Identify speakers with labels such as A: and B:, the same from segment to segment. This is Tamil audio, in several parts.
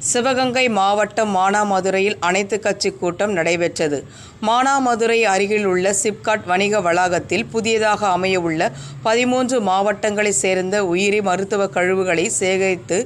A: சிவகங்கை மாவட்டம் மானாமதுரையில் அனைத்து கட்சி கூட்டம் நடைபெற்றது. மானாமதுரை அருகில் உள்ள சிப்காட் வணிக வளாகத்தில் புதியதாக அமையவுள்ள பதிமூன்று மாவட்டங்களைச் சேர்ந்த உயிரி மருத்துவ கழிவுகளை சேகரித்து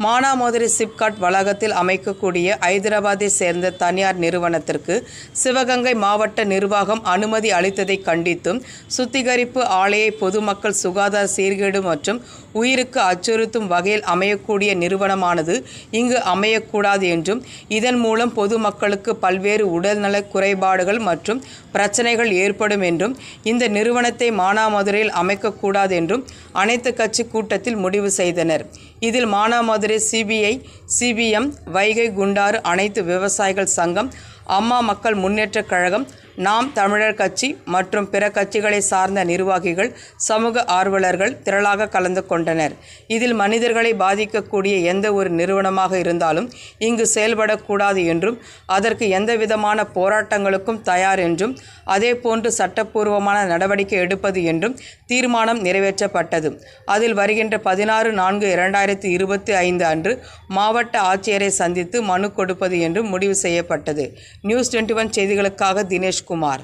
A: மானாமதுரை சிப்காட் வளாகத்தில் அமைக்கக்கூடிய ஐதராபாத்தை சேர்ந்த தனியார் நிறுவனத்திற்கு சிவகங்கை மாவட்ட நிர்வாகம் அனுமதி அளித்ததை கண்டித்தும் சுத்திகரிப்பு ஆலையை பொதுமக்கள் சுகாதார சீர்கேடு மற்றும் உயிருக்கு அச்சுறுத்தும் வகையில் அமையக்கூடிய நிறுவனமானது இங்கு அமையக்கூடாது என்றும் இதன் மூலம் பொதுமக்களுக்கு பல்வேறு உடல்நல குறைபாடுகள் மற்றும் பிரச்சனைகள் ஏற்படும் என்றும் இந்த நிறுவனத்தை மானாமதுரையில் அமைக்கக்கூடாது என்றும் அனைத்து கட்சி கூட்டத்தில் முடிவு செய்தனர். இதில் மானாமதுரை சிபிஐ சிபிஎம் வைகை குண்டாறு அனைத்து விவசாயிகள் சங்கம் அம்மா மக்கள் முன்னேற்றக் கழகம் நாம் தமிழர் கட்சி மற்றும் பிற கட்சிகளை சார்ந்த நிர்வாகிகள் சமூக ஆர்வலர்கள் திரளாக கலந்து கொண்டனர். இதில் மனிதர்களை பாதிக்கக்கூடிய எந்த ஒரு நிறுவனமாக இருந்தாலும் இங்கு செயல்படக்கூடாது என்றும் அதற்கு எந்தவிதமான போராட்டங்களுக்கும் தயார் என்றும் அதேபோன்று சட்டப்பூர்வமான நடவடிக்கை எடுப்பது என்றும் தீர்மானம் நிறைவேற்றப்பட்டது. அதில் வருகின்ற பதினாறு நான்கு இரண்டாயிரத்தி இருபத்தி ஐந்து அன்று மாவட்ட ஆட்சியரை சந்தித்து மனு கொடுப்பது என்றும் முடிவு செய்யப்பட்டது. நியூஸ் டுவெண்ட்டி ஒன் செய்திகளுக்காக தினேஷ் Kumar.